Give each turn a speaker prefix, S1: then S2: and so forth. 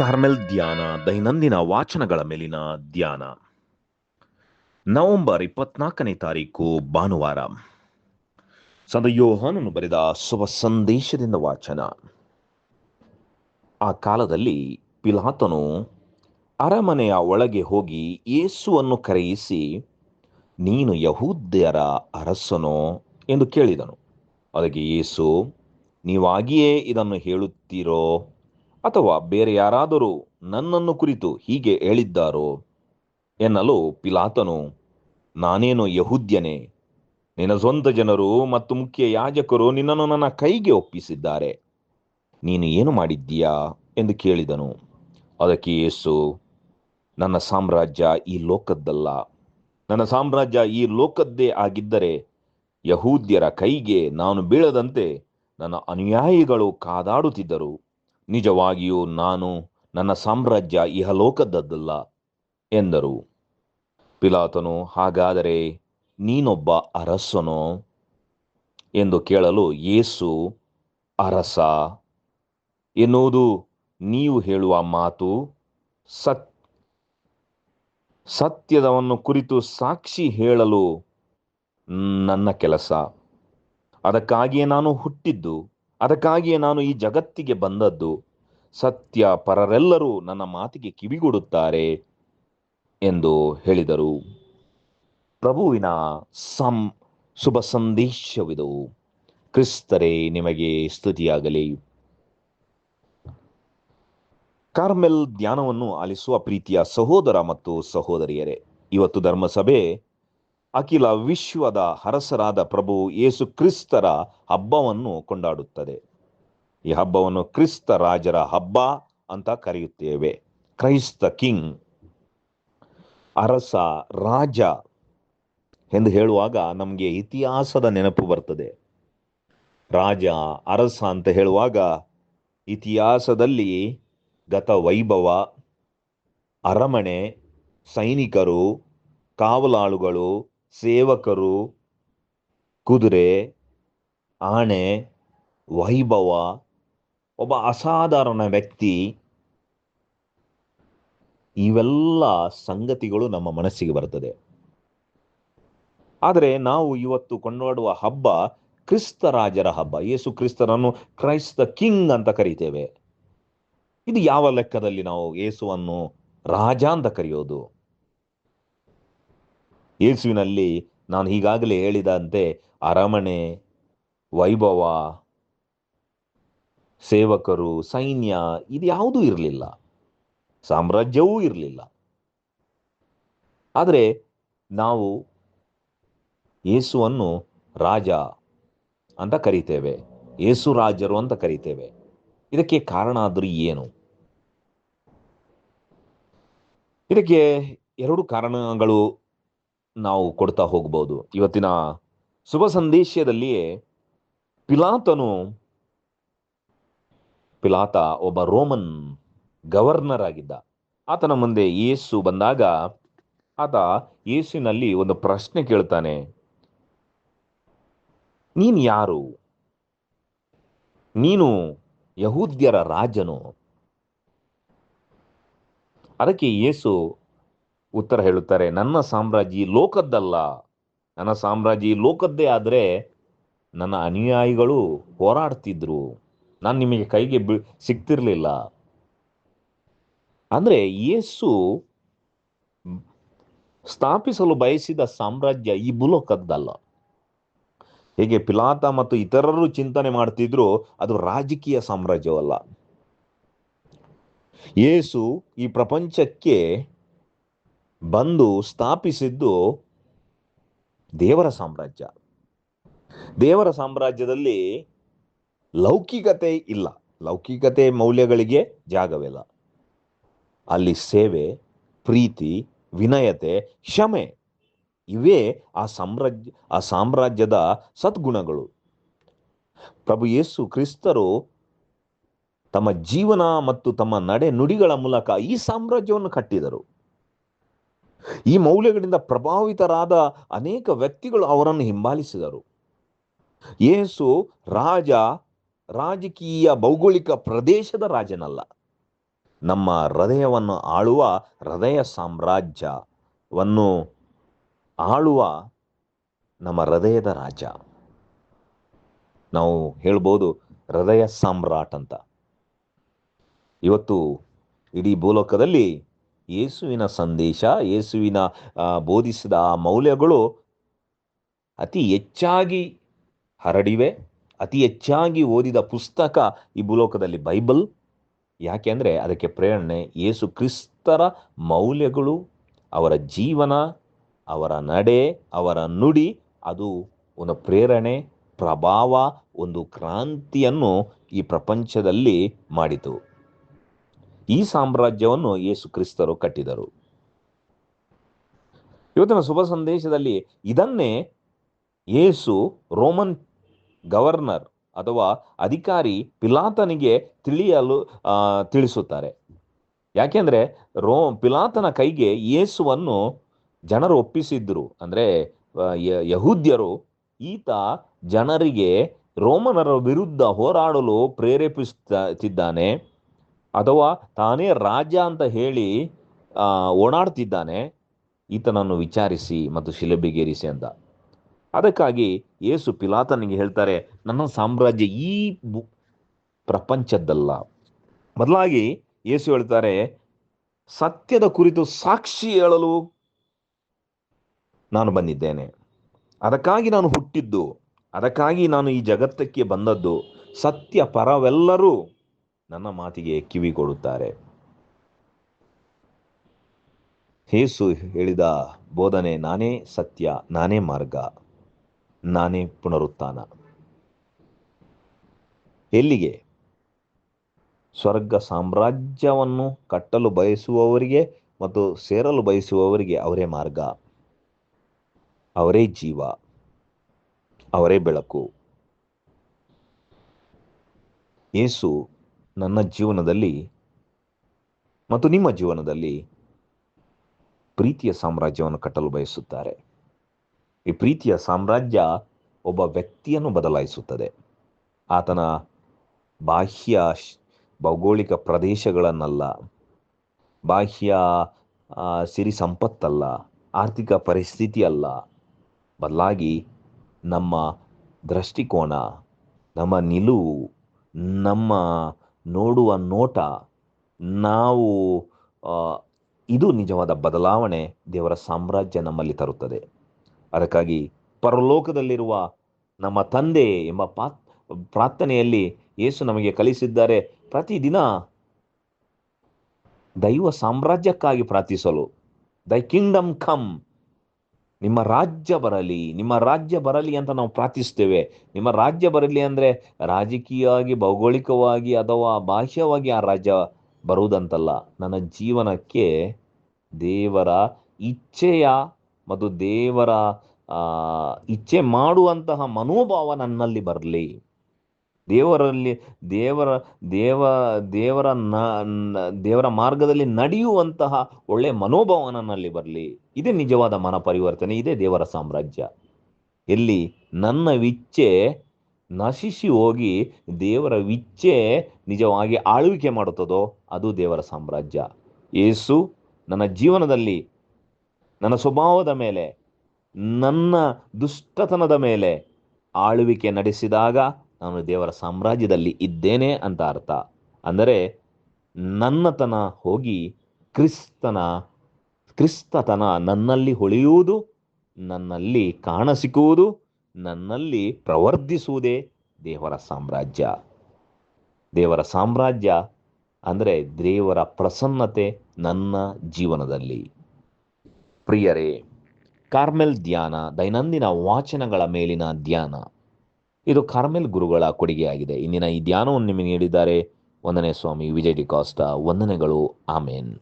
S1: Carmel ಧ್ಯಾನ, ದೈನಂದಿನ ವಾಚನಗಳ ಮೇಲಿನ ಧ್ಯಾನ. ನವೆಂಬರ್ ಇಪ್ಪತ್ನಾಲ್ಕನೇ ತಾರೀಕು, ಭಾನುವಾರ. ಸಂತ ಯೋಹಾನನು ಬರೆದ ಶುಭ ಸಂದೇಶದಿಂದ ವಾಚನ. ಆ ಕಾಲದಲ್ಲಿ ಪಿಲಾತನು ಅರಮನೆಯ ಒಳಗೆ ಹೋಗಿ ಯೇಸುವನ್ನು ಕರೆಯಿಸಿ, ನೀನು ಯಹೂದ್ಯರ ಅರಸನೋ? ಎಂದು ಕೇಳಿದನು. ಅದಕ್ಕೆ ಯೇಸು, ನೀವಾಗಿಯೇ ಇದನ್ನು ಹೇಳುತ್ತೀರೋ? ಅಥವಾ ಬೇರೆ ಯಾರಾದರೂ ನನ್ನನ್ನು ಕುರಿತು ಹೀಗೆ ಹೇಳಿದ್ದಾರೋ? ಎನ್ನಲು ಪಿಲಾತನು, ನಾನೇನು ಯಹೂದ್ಯನೇ? ನಿನ್ನ ಸ್ವಂತ ಜನರು ಮತ್ತು ಮುಖ್ಯ ಯಾಜಕರು ನಿನ್ನನ್ನು ನನ್ನ ಕೈಗೆ ಒಪ್ಪಿಸಿದ್ದಾರೆ. ನೀನು ಏನು ಮಾಡಿದ್ದೀಯಾ? ಎಂದು ಕೇಳಿದನು. ಅದಕ್ಕೆ ಯೇಸು, ನನ್ನ ಸಾಮ್ರಾಜ್ಯ ಈ ಲೋಕದ್ದಲ್ಲ. ನನ್ನ ಸಾಮ್ರಾಜ್ಯ ಈ ಲೋಕದ್ದೇ ಆಗಿದ್ದರೆ ಯಹೂದ್ಯರ ಕೈಗೆ ನಾನು ಬೀಳದಂತೆ ನನ್ನ ಅನುಯಾಯಿಗಳು ಕಾದಾಡುತ್ತಿದ್ದರು. ನಿಜವಾಗಿಯೂ ನಾನು ನನ್ನ ಸಾಮ್ರಾಜ್ಯ ಇಹಲೋಕದ್ದದ್ದಲ್ಲ ಎಂದರು. ಪಿಲಾತನು, ಹಾಗಾದರೆ ನೀನೊಬ್ಬ ಅರಸನೋ ಎಂದು ಕೇಳಲು ಯೇಸು, ಅರಸ, ಎನ್ನುವುದು ನೀವು ಹೇಳುವ ಮಾತು ಸತ್, ಸತ್ಯದವನ್ನು ಕುರಿತು ಸಾಕ್ಷಿ ಹೇಳಲು ನನ್ನ ಕೆಲಸ. ಅದಕ್ಕಾಗಿಯೇ ನಾನು ಹುಟ್ಟಿದ್ದು. ಅದಕ್ಕಾಗಿಯೇ ನಾನು ಈ ಜಗತ್ತಿಗೆ ಬಂದದ್ದು ಸತ್ಯ ಪರರೆಲ್ಲರೂ ನನ್ನ ಮಾತಿಗೆ ಕಿವಿಗೊಡುತ್ತಾರೆ ಎಂದು ಹೇಳಿದರು. ಪ್ರಭುವಿನ ಸಂ ಶುಭ ಸಂದೇಶವಿದು. ಕ್ರಿಸ್ತರೇ, ನಿಮಗೆ ಸ್ತುತಿಯಾಗಲಿ. ಕಾರ್ಮೆಲ್ ಧ್ಯಾನವನ್ನು ಆಲಿಸುವ ಪ್ರೀತಿಯ ಸಹೋದರ ಮತ್ತು ಸಹೋದರಿಯರೇ, ಇವತ್ತು ಧರ್ಮಸಭೆ ಅಖಿಲ ವಿಶ್ವದ ಹರಸರಾದ ಪ್ರಭು ಯೇಸು ಕ್ರಿಸ್ತರ ಹಬ್ಬವನ್ನು ಕೊಂಡಾಡುತ್ತದೆ. ಈ ಹಬ್ಬವನ್ನು ಕ್ರಿಸ್ತ ರಾಜರ ಹಬ್ಬ ಅಂತ ಕರೆಯುತ್ತೇವೆ. ಕ್ರೈಸ್ತ ಕಿಂಗ್, ಅರಸ ರಾಜ ಎಂದು ಹೇಳುವಾಗ ನಮಗೆ ಇತಿಹಾಸದ ನೆನಪು ಬರ್ತದೆ. ರಾಜ, ಅರಸ ಅಂತ ಹೇಳುವಾಗ ಇತಿಹಾಸದಲ್ಲಿ ಗತ ವೈಭವ, ಅರಮನೆ, ಸೈನಿಕರು, ಕಾವಲಾಳುಗಳು ಸೇವಕರು, ಕುದುರೆ ಆಣೆ ವೈಭವ, ಒಬ್ಬ ಅಸಾಧಾರಣ ವ್ಯಕ್ತಿ, ಇವೆಲ್ಲ ಸಂಗತಿಗಳು ನಮ್ಮ ಮನಸ್ಸಿಗೆ ಬರ್ತದೆ ಆದರೆ ನಾವು ಇವತ್ತು ಕೊಂಡಾಡುವ ಹಬ್ಬ ಕ್ರಿಸ್ತ ರಾಜರ ಹಬ್ಬ. ಯೇಸು ಕ್ರಿಸ್ತರನ್ನು ಕ್ರೈಸ್ತ ಕಿಂಗ್ ಅಂತ ಕರೀತೇವೆ. ಇದು ಯಾವ ಲೆಕ್ಕದಲ್ಲಿ ನಾವು ಯೇಸುವನ್ನು ರಾಜ ಅಂತ ಕರೆಯೋದು? ಯೇಸುವಿನಲ್ಲಿ ನಾನು ಈಗಾಗಲೇ ಹೇಳಿದಂತೆ ಅರಮನೆ, ವೈಭವ, ಸೇವಕರು, ಸೈನ್ಯ, ಇದು ಯಾವುದೂ ಇರಲಿಲ್ಲ. ಸಾಮ್ರಾಜ್ಯವೂ ಇರಲಿಲ್ಲ. ಆದರೆ ನಾವು ಯೇಸುವನ್ನು ರಾಜ ಅಂತ ಕರಿತೇವೆ. ಯೇಸು ರಾಜರು ಅಂತ ಕರಿತೇವೆ. ಇದಕ್ಕೆ ಕಾರಣ ಆದರೂ ಏನು? ಇದಕ್ಕೆ ಎರಡು ಕಾರಣಗಳು ನಾವು ಕೊಡ್ತಾ ಹೋಗ್ಬೋದು. ಇವತ್ತಿನ ಶುಭ ಸಂದೇಶದಲ್ಲಿಯೇ ಪಿಲಾತನು, ಪಿಲಾತ ಒಬ್ಬ ರೋಮನ್ ಗವರ್ನರ್ ಆಗಿದ್ದ ಆತನ ಮುಂದೆ ಯೇಸು ಬಂದಾಗ ಆತ ಯೇಸುನಲ್ಲಿ ಒಂದು ಪ್ರಶ್ನೆ ಕೇಳ್ತಾನೆ. ನೀನು ಯಾರು? ನೀನು ಯಹೂದ್ಯರ ರಾಜನು? ಅದಕ್ಕೆ ಯೇಸು ಉತ್ತರ ಹೇಳುತ್ತಾರೆ, ನನ್ನ ಸಾಮ್ರಾಜ್ಯ ಲೋಕದ್ದಲ್ಲ. ನನ್ನ ಸಾಮ್ರಾಜ್ಯ ಲೋಕದ್ದೇ ಆದರೆ ನನ್ನ ಅನುಯಾಯಿಗಳು ಹೋರಾಡ್ತಿದ್ರು. ನಾನು ನಿಮಗೆ ಕೈಗೆ ಬಿ, ಸಿಗ್ತಿರ್ಲಿಲ್ಲ. ಅಂದ್ರೆ ಯೇಸು ಸ್ಥಾಪಿಸಲು ಬಯಸಿದ ಸಾಮ್ರಾಜ್ಯ ಈ ಭೂಲೋಕದ್ದಲ್ಲ. ಹೇಗೆ ಪಿಲಾತ ಮತ್ತು ಇತರರು ಚಿಂತನೆ ಮಾಡ್ತಿದ್ರು, ಅದು ರಾಜಕೀಯ ಸಾಮ್ರಾಜ್ಯವಲ್ಲ. ಯೇಸು ಈ ಪ್ರಪಂಚಕ್ಕೆ ಬಂದು ಸ್ಥಾಪಿಸಿದ್ದು ದೇವರ ಸಾಮ್ರಾಜ್ಯ. ದೇವರ ಸಾಮ್ರಾಜ್ಯದಲ್ಲಿ ಲೌಕಿಕತೆ ಇಲ್ಲ. ಲೌಕಿಕತೆ ಮೌಲ್ಯಗಳಿಗೆ ಜಾಗವಿಲ್ಲ. ಅಲ್ಲಿ ಸೇವೆ, ಪ್ರೀತಿ, ವಿನಯತೆ, ಕ್ಷಮೆ ಇವೇ ಆ ಸಾಮ್ರಾಜ್ಯ, ಆ ಸಾಮ್ರಾಜ್ಯದ ಸದ್ಗುಣಗಳು. ಪ್ರಭು ಯೇಸು ಕ್ರಿಸ್ತರು ತಮ್ಮ ಜೀವನ ಮತ್ತು ತಮ್ಮ ನಡೆ ನುಡಿಗಳ ಮೂಲಕ ಈ ಸಾಮ್ರಾಜ್ಯವನ್ನು ಕಟ್ಟಿದರು. ಈ ಮೌಲ್ಯಗಳಿಂದ ಪ್ರಭಾವಿತರಾದ ಅನೇಕ ವ್ಯಕ್ತಿಗಳು ಅವರನ್ನು ಹಿಂಬಾಲಿಸಿದರು. ಯೇಸು ರಾಜ, ರಾಜಕೀಯ ಭೌಗೋಳಿಕ ಪ್ರದೇಶದ ರಾಜನಲ್ಲ. ನಮ್ಮ ಹೃದಯವನ್ನು ಆಳುವ ಹೃದಯ ಸಾಮ್ರಾಜ್ಯವನ್ನು ಆಳುವ ನಮ್ಮ ಹೃದಯದ ರಾಜ. ನಾವು ಹೇಳ್ಬೋದು ಹೃದಯ ಸಾಮ್ರಾಟ್ ಅಂತ. ಇವತ್ತು ಇಡೀ ಭೂಲೋಕದಲ್ಲಿ ಯೇಸುವಿನ ಸಂದೇಶ, ಯೇಸುವಿನ ಬೋಧಿಸಿದ ಆ ಮೌಲ್ಯಗಳು ಅತಿ ಹೆಚ್ಚಾಗಿ ಹರಡಿವೆ, ಅತಿ ಹೆಚ್ಚಾಗಿ ಓದಿದ ಪುಸ್ತಕ ಈ ಭೂಲೋಕದಲ್ಲಿ ಬೈಬಲ್. ಯಾಕೆಂದರೆ ಅದಕ್ಕೆ ಪ್ರೇರಣೆ ಯೇಸು ಕ್ರಿಸ್ತರ ಮೌಲ್ಯಗಳು, ಅವರ ಜೀವನ, ಅವರ ನಡೆ, ಅವರ ನುಡಿ, ಅದು ಒಂದು ಪ್ರೇರಣೆ, ಪ್ರಭಾವ, ಒಂದು ಕ್ರಾಂತಿಯನ್ನು ಈ ಪ್ರಪಂಚದಲ್ಲಿ ಮಾಡಿತು. ಈ ಸಾಮ್ರಾಜ್ಯವನ್ನು ಯೇಸು ಕ್ರಿಸ್ತರು ಕಟ್ಟಿದರು. ಇವತ್ತಿನ ಶುಭ ಸಂದೇಶದಲ್ಲಿ ಇದನ್ನೇ ಯೇಸು ರೋಮನ್ ಗವರ್ನರ್ ಅಥವಾ ಅಧಿಕಾರಿ ಪಿಲಾತನಿಗೆ ತಿಳಿಯಲು ತಿಳಿಸುತ್ತಾರೆ. ಯಾಕೆಂದ್ರೆ ರೋ, ಪಿಲಾತನ ಕೈಗೆ ಯೇಸುವನ್ನು ಜನರು ಒಪ್ಪಿಸಿದ್ರು. ಅಂದ್ರೆ ಯಹೂದ್ಯರು ಈತ ಜನರಿಗೆ ರೋಮನರ ವಿರುದ್ಧ ಹೋರಾಡಲು ಪ್ರೇರೇಪಿಸುತ್ತಿದ್ದಾನೆ ಅಥವಾ ತಾನೇ ರಾಜ ಅಂತ ಹೇಳಿ ಓಡಾಡ್ತಿದ್ದಾನೆ, ಈತನನ್ನು ವಿಚಾರಿಸಿ ಮತ್ತು ಶಿಲಬಿಗೇರಿಸಿ ಅಂತ. ಅದಕ್ಕಾಗಿ ಯೇಸು ಪಿಲಾತನಿಗೆ ಹೇಳ್ತಾರೆ, ನನ್ನ ಸಾಮ್ರಾಜ್ಯ ಈ ಪ್ರಪಂಚದ್ದಲ್ಲ. ಬದಲಾಗಿ ಯೇಸು ಹೇಳ್ತಾರೆ, ಸತ್ಯದ ಕುರಿತು ಸಾಕ್ಷಿ ಹೇಳಲು ನಾನು ಬಂದಿದ್ದೇನೆ. ಅದಕ್ಕಾಗಿ ನಾನು ಹುಟ್ಟಿದ್ದು. ಅದಕ್ಕಾಗಿ ನಾನು ಈ ಜಗತ್ತಕ್ಕೆ ಬಂದದ್ದು. ಸತ್ಯ ಪರವೆಲ್ಲರೂ ನನ್ನ ಮಾತಿಗೆ ಕಿವಿ ಕೊಡುತ್ತಾರೆ. ಹೇಸು ಹೇಳಿದ ಬೋಧನೆ ನಾನೇ ಸತ್ಯ, ನಾನೇ ಮಾರ್ಗ, ನಾನೇ ಪುನರುತ್ಥಾನ. ಎಲ್ಲಿಗೆ? ಸ್ವರ್ಗ ಸಾಮ್ರಾಜ್ಯವನ್ನು ಕಟ್ಟಲು ಬಯಸುವವರಿಗೆ ಮತ್ತು ಸೇರಲು ಬಯಸುವವರಿಗೆ ಅವರೇ ಮಾರ್ಗ. ಅವರೇ ಜೀವ, ಅವರೇ ಬೆಳಕು. ಯೇಸು ನನ್ನ ಜೀವನದಲ್ಲಿ ಮತ್ತು ನಿಮ್ಮ ಜೀವನದಲ್ಲಿ ಪ್ರೀತಿಯ ಸಾಮ್ರಾಜ್ಯವನ್ನು ಕಟ್ಟಲು ಬಯಸುತ್ತಾರೆ. ಈ ಪ್ರೀತಿಯ ಸಾಮ್ರಾಜ್ಯ ಒಬ್ಬ ವ್ಯಕ್ತಿಯನ್ನು ಬದಲಾಯಿಸುತ್ತದೆ. ಆತನ ಬಾಹ್ಯ ಭೌಗೋಳಿಕ ಪ್ರದೇಶಗಳನ್ನಲ್ಲ, ಬಾಹ್ಯ ಸಿರಿ ಸಂಪತ್ತಲ್ಲ, ಆರ್ಥಿಕ ಪರಿಸ್ಥಿತಿ ಅಲ್ಲ, ಬದಲಾಗಿ ನಮ್ಮ ದೃಷ್ಟಿಕೋನ, ನಮ್ಮ ನಿಲುವು, ನಮ್ಮ ನೋಡುವ ನೋಟ, ನಾವು ಇದು ನಿಜವಾದ ಬದಲಾವಣೆ ದೇವರ ಸಾಮ್ರಾಜ್ಯ ನಮ್ಮಲ್ಲಿ ತರುತ್ತದೆ. ಅದಕ್ಕಾಗಿ ಪರಲೋಕದಲ್ಲಿರುವ ನಮ್ಮ ತಂದೆ ಎಂಬ ಪಾತ್, ಪ್ರಾರ್ಥನೆಯಲ್ಲಿ ಯೇಸು ನಮಗೆ ಕಲಿಸಿದ್ದಾರೆ ಪ್ರತಿದಿನ ದೈವ ಸಾಮ್ರಾಜ್ಯಕ್ಕಾಗಿ ಪ್ರಾರ್ಥಿಸಲು. ದೈ ಕಿಂಗ್ಡಮ್ ಕಮ್ ನಿಮ್ಮ ರಾಜ್ಯ ಬರಲಿ, ನಿಮ್ಮ ರಾಜ್ಯ ಬರಲಿ ಅಂತ ನಾವು ಪ್ರಾರ್ಥಿಸ್ತೇವೆ ನಿಮ್ಮ ರಾಜ್ಯ ಬರಲಿ ಅಂದರೆ ರಾಜಕೀಯವಾಗಿ, ಭೌಗೋಳಿಕವಾಗಿ ಅಥವಾ ಬಾಹ್ಯವಾಗಿ ಆ ರಾಜ್ಯ ಬರುವುದಂತಲ್ಲ. ನನ್ನ ಜೀವನಕ್ಕೆ ದೇವರ ಇಚ್ಛೆಯ ಮತ್ತು ದೇವರ ಇಚ್ಛೆ ಮಾಡುವಂತಹ ಮನೋಭಾವ ನನ್ನಲ್ಲಿ ಬರಲಿ. ದೇವರಲ್ಲಿ ದೇವರ, ದೇವ, ದೇವರ ನ ದೇವರ ಮಾರ್ಗದಲ್ಲಿ ನಡೆಯುವಂತಹ ಒಳ್ಳೆಯ ಮನೋಭಾವನನಲ್ಲಿ ಬರಲಿ. ಇದೇ ನಿಜವಾದ ಮನ ಪರಿವರ್ತನೆ, ಇದೇ ದೇವರ ಸಾಮ್ರಾಜ್ಯ. ಎಲ್ಲಿ ನನ್ನ ವಿಚ್ಛೆ ನಶಿಸಿ ಹೋಗಿ ದೇವರ ವಿಚ್ಛೆ ನಿಜವಾಗಿ ಆಳ್ವಿಕೆ ಮಾಡುತ್ತದೋ ಅದು ದೇವರ ಸಾಮ್ರಾಜ್ಯ. ಏಸು ನನ್ನ ಜೀವನದಲ್ಲಿ ನನ್ನ ಸ್ವಭಾವದ ಮೇಲೆ, ನನ್ನ ದುಷ್ಟತನದ ಮೇಲೆ ಆಳ್ವಿಕೆ ನಡೆಸಿದಾಗ ನಾನು ದೇವರ ಸಾಮ್ರಾಜ್ಯದಲ್ಲಿ ಇದ್ದೇನೆ ಅಂತ ಅರ್ಥ. ಅಂದರೆ ನನ್ನತನ ಹೋಗಿ ಕ್ರಿಸ್ತನ, ಕ್ರಿಸ್ತತನ ನನ್ನಲ್ಲಿ ಹೊಳೆಯುವುದು, ನನ್ನಲ್ಲಿ ಕಾಣಸಿಕುವುದು, ನನ್ನಲ್ಲಿ ಪ್ರವರ್ಧಿಸುವುದೇ ದೇವರ ಸಾಮ್ರಾಜ್ಯ. ದೇವರ ಸಾಮ್ರಾಜ್ಯ ಅಂದರೆ ದೇವರ ಪ್ರಸನ್ನತೆ ನನ್ನ ಜೀವನದಲ್ಲಿ. ಪ್ರಿಯರೇ, ಕಾರ್ಮೆಲ್ ಧ್ಯಾನ ದೈನಂದಿನ ವಾಚನಗಳ ಮೇಲಿನ ಧ್ಯಾನ. ಇದು ಕಾರ್ಮೆಲ್ ಗುರುಗಳ ಕೊಡುಗೆಯಾಗಿದೆ. ಇಂದಿನ ಈ ಧ್ಯಾನವನ್ನು ನಿಮಗೆ ನೀಡಿದ್ದಾರೆ ವಂದನೆ ಸ್ವಾಮಿ ವಿಜಯ್ ಡಿ ಕಾಸ್ಟಾ. ವಂದನೆಗಳು. ಆಮೇನ್.